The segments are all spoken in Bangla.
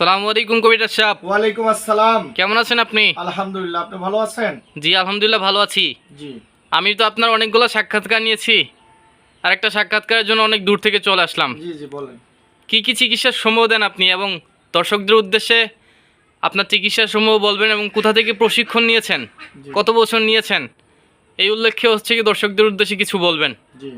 সালামু আলাইকুম কবিরাজ সাহেব। ওয়ালাইকুম আসসালাম। কেমন আছেন আপনি? আলহামদুলিল্লাহ আপনি ভালো আছেন? জি আলহামদুলিল্লাহ ভালো আছি। জি। আমি তো আপনার অনেকগুলো সাক্ষাৎকার নিয়েছি। আর একটা সাক্ষাৎকারের জন্য অনেক দূর থেকে চলে আসলাম। জি জি বলেন। কি কি চিকিৎসার সমূহ দেন আপনি এবং দর্শকদের উদ্দেশ্যে আপনার চিকিৎসার সমূহ বলবেন এবং কোথা থেকে প্রশিক্ষণ নিয়েছেন? কত বছর নিয়েছেন? এই উল্লেখ্যে হচ্ছে কি দর্শকদের উদ্দেশ্যে কিছু বলবেন? জি।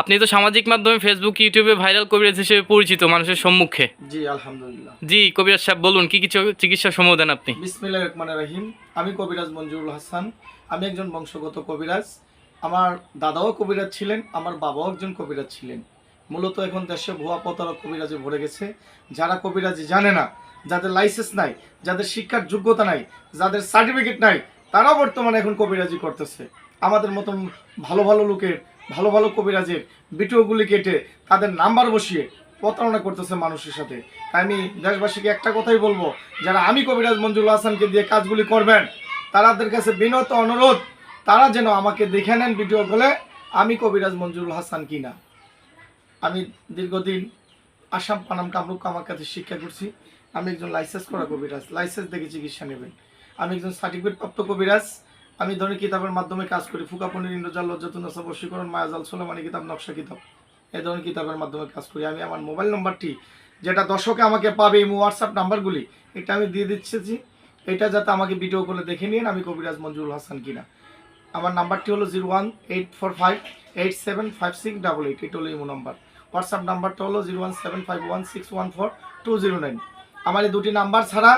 আপনি তো সামাজিক মাধ্যমে ফেসবুক ইউটিউবে ভাইরাল কবিরাজ হিসেবে পরিচিত মানুষের সম্মুখে। জি আলহামদুলিল্লাহ। জি কবিরাজ সাহেব বলুন কি কি চিকিৎসা সমূহ দেন আপনি? বিসমিল্লাহ রহমান রহিম। আমি কবিরাজ মঞ্জুরুল হাসান। আমি একজন বংশগত কবিরাজ। আমার দাদাও কবিরাজ ছিলেন আমার বাবাও একজন কবিরাজ ছিলেন। মূলত এখন দেশে ভুয়া প্রতারক কবিরাজে ভরে গেছে। যারা কবিরাজি জানে না যাদের লাইসেন্স নাই যাদের শিক্ষার যোগ্যতা নাই যাদের সার্টিফিকেট নাই তারাও বর্তমানে এখন কবিরাজি করতেছে। আমাদের মতন ভালো ভালো লোকের ভালো ভালো কবিরাজের ভিডিওগুলি কেটে তাদের নাম্বার বসিয়ে প্রতারণা করতেছে মানুষের সাথে। তাই আমি দেশবাসীকে একটা কথাই বলব, যারা আমি কবিরাজ মঞ্জুর হাসানকে দিয়ে কাজগুলি করবেন তাদের কাছে বিনত অনুরোধ, তারা যেন আমাকে দেখে নেন ভিডিও কলে আমি কবিরাজ মঞ্জুরুল হাসান কিনা। আমি দীর্ঘদিন আসাম পানাম কামরূপ আমার কাছে শিক্ষা করছি। আমি একজন লাইসেন্স করা কবিরাজ, লাইসেন্স দেখে চিকিৎসা নেবেন। আমি একজন সার্টিফিকেট প্রাপ্ত কবিরাজ। আমি ধরনের কিতাবের মাধ্যমে কাজ করি। ফুকা পনির, ইন্দ্রজাল লজ্জাতুন্নসা বশীকরণ মায়াজাল সোলেমানি কিতাব, নকশা কিতাব। এই ধরনের কিতাবের মাধ্যমে কাজ করি। আমি আমার মোবাইল নম্বরটি, যেটা দর্শকে আমাকে পাবে এই হোয়াটসঅ্যাপ নাম্বারগুলি, এটা আমি দিয়ে দিচ্ছি। এটা যাতে আমাকে ভিডিও করে দেখে নিন আমি কবিরাজ মঞ্জুরুল হাসান কিনা। আমার নাম্বারটি হলো zero one eight four five eight seven five six double eight, এটা হলো ইমো নাম্বার। হোয়াটসঅ্যাপ নাম্বারটা হলো zero one seven five one six one four two zero nine. আমার এই দুটি নাম্বার ছাড়া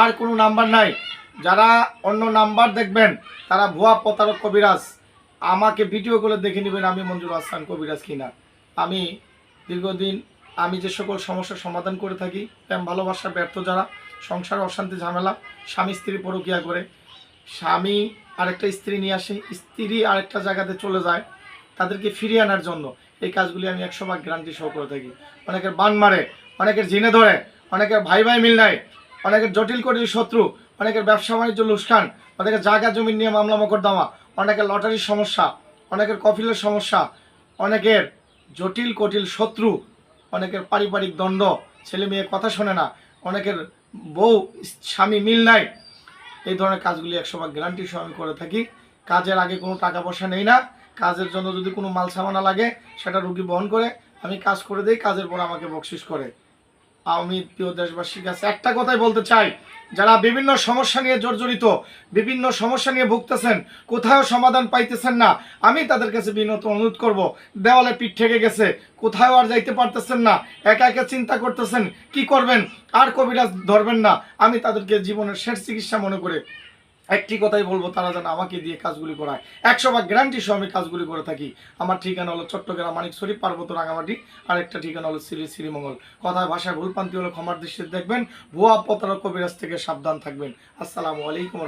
আর কোনো নাম্বার নাই। যারা অন্য নাম্বার দেখবেন, তারা ভুয়া প্রতারক কবিরাজ। আমাকে ভিডিও করে দেখে নেবেন আমি মঞ্জুর হাসান কবিরাজ কিনা। আমি দীর্ঘদিন, আমি যে সকল সমস্যার সমাধান করে থাকি, প্রেম, ভালোবাসা, ব্যর্থ যারা, সংসার অশান্তি, ঝামেলা, স্বামী, স্ত্রী পরকিয়া করে, স্বামী আরেকটা স্ত্রী নিয়ে আসে, স্ত্রী আরেকটা জায়গাতে চলে যায়, তাদেরকে ফিরিয়ে আনার জন্য এই কাজগুলি আমি একশো ভাগ গ্যারান্টি সহ করে থাকি। অনেকের বান মারে, অনেকের জিনে ধরে, অনেকের ভাই ভাই মিল নাই অনেকের জটিল কটিল শত্রু, অনেকের ব্যবসা বাণিজ্য লুস্কান, অনেকের জায়গা জমি নিয়ে মামলা মকদ্দমা, অনেকের লটারির সমস্যা, অনেকের কফিলের সমস্যা, অনেকের জটিল কটিল শত্রু, অনেকের পারিবারিক দ্বন্দ্ব, ছেলে মেয়ে কথা শোনে না, অনেকের বউ, স্বামী মিল নাই। এই ধরনের কাজগুলি একশো ভাগ গ্যারান্টি সহ করে থাকি। কাজের আগে কোনো টাকা পয়সা নেই না। কাজের জন্য যদি কোনো মাল সামানা লাগে, সেটা রুগী বহন করে আমি কাজ করে দিই, কাজের পর আমাকে বকশিস করে। আমি প্রিয় দেশবাসীর কাছে একটা কথাই বলতে চাই, যারা বিভিন্ন সমস্যা নিয়ে জর্জরিত, বিভিন্ন সমস্যা নিয়ে ভুগতেছেন, কোথাও সমাধান পাইতেছেন না, আমি তাদের কাছে বিনত, অনুরোধ করব, দেওয়ালে পিঠ ঠেকে গেছে, কোথাও আর যাইতে পারতেছেন না, একা একা চিন্তা করতেছেন, কি করবেন? আর কবিরাজ ধরবেন না, আমি তাদেরকে জীবনের শেষ চিকিৎসা মনে করে একটি কথাই বলব, তারা যেন আমাকে দিয়ে কাজগুলি করায়। একশো ভাগ গ্যারান্টি সহ আমি কাজগুলি করে থাকি। আমার ঠিকানা হলো চট্টগ্রাম মানিক শরীফ, পার্বত্য রাঙামাটি। আর একটা ঠিকানা হলো শ্রী শ্রীমঙ্গল। কথায় ভাষায় ভুলপান্তি হলো ক্ষমার দৃষ্টিতে দেখবেন। ভুয়া পতার কবিরাজ থেকে সাবধান থাকবেন। আসসালামু আলাইকুম